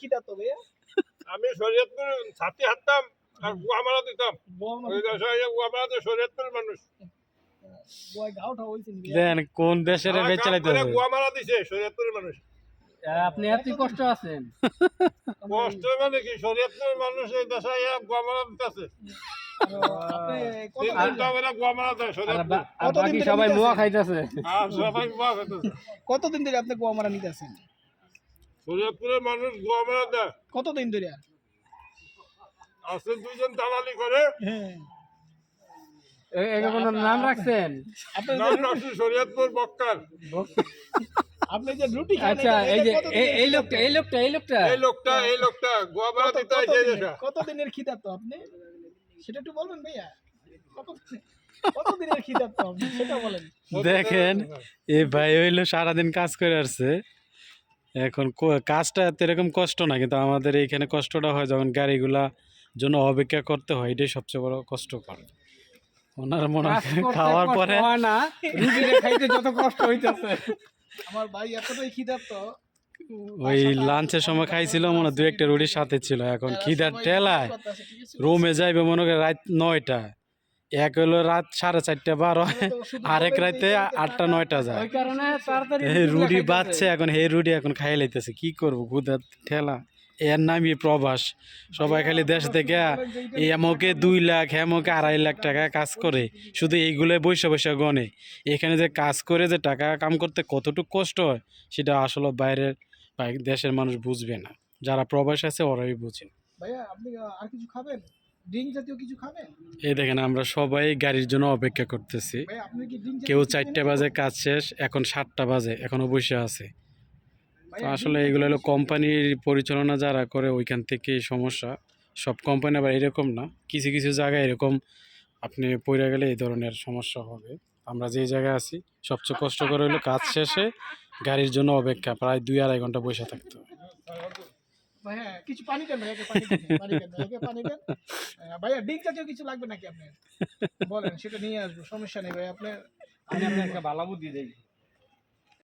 খিদা তো আমি শরীয়তপুর ছাতি হাঁটতাম আর গুয়ামারা দিতাম। গুয়ামারাতে শরীয়তপুরের মানুষ? দেন কোন দেশের গুয়ামারা দিছে শরীয়তপুরের মানুষ। আপনি এত কষ্ট আছেন। কষ্ট মানে কি? শরীয়তপুরের মানুষ এই দেশে গুয়ামারা দিতেছে। কতদিন ধরে? কতদিন ধরে আপনি গোয়া মারা নিতেছেন শরীয়তপুরের মানুষ গুয়ামারা দেয়। কতদিন ধরে? আছে দুইজন দালালি করে। হ্যাঁ। নাম রাখছেন? যে- শরীয়তপুর বক্কার। আপনি যে রুটি আচ্ছা এই যে কতদিনের এই- লোকটা এই লোকটা এই লোকটা। এই লোকটা এই লোকটা দিতে কতদিনের খিদা তো আপনি? সেটা একটু বলবেন ভাইয়া? দেখেন এই ভাই হইল সারাদিন কাজ করে আসছে। এখন কাজটা তো এরকম কষ্ট না কিন্তু আমাদের এইখানে কষ্টটা হয় যখন গাড়িগুলা জন্য অপেক্ষা করতে হয় এটাই সবচেয়ে বড় কষ্টকর। ওনার মনে খাওয়ার কষ্ট পরে হয় না। খাইতে যত কষ্ট হইতেছে। আমার ভাই এতটাই খিদা তো ওই লাঞ্চের সময় খাইছিল মনে হয় দু একটা রুটির সাথে ছিল। এখন খিদার টেলায়? রুমে যাইবে মনে করে রাত নয়টা। এক হইল রাত সাড়ে চারটা বারো আরেক রাতে আটটা নয়টা যায়। রুটি। বাচ্চা এখন হে রুটি এখন খাই লাইতেছে কি করব গুদার ঠেলা। এর নামই প্রবাস। সবাই খালি দেশ থেকে এই এমকে দুই লাখ হেমকে আড়াই লাখ টাকা কাজ করে শুধু এইগুলো বৈশা বৈশা গনে। এখানে যে কাজ করে যে টাকা কাম করতে কতটুকু কষ্ট হয় সেটা আসলে বাইরের বা দেশের মানুষ বুঝবে না। যারা প্রবাস আছে ওরাই বুঝে। ভাইয়া আপনি আর কিছু খাবেন? ড্রিঙ্ক জাতীয় কিছু খাবেন? এই দেখেন আমরা সবাই গাড়ির জন্য অপেক্ষা করতেছি। কেউ চারটে বাজে কাজ শেষ এখন সাতটা বাজে এখনও বসে আছে। তো আসলে এগুলো হলো কোম্পানির পরিচালনা যারা করে ওইখান থেকে সমস্যা। সব কোম্পানি আবার এরকম না। কিছু কিছু জায়গায় এরকম আপনি পড়ে গেলে এই ধরনের সমস্যা হবে। আমরা যে জায়গায় আছি সবচেয়ে কষ্ট করে হলো কাজ শেষে গাড়ির জন্য অপেক্ষা, প্রায় দুই আড়াই ঘণ্টা বসে থাকতো। ভাইয়া, কিছু পানি দেন ভাইয়াকে পানি দেন ভাইয়া ড্রিঙ্ক জাতীয় কিছু লাগবে নাকি আপনার? বলেন, সেটা নিয়ে আসব, সমস্যা নেই ভাই আপনার আমি আপনাকে ভালো বুদ্ধি দেই।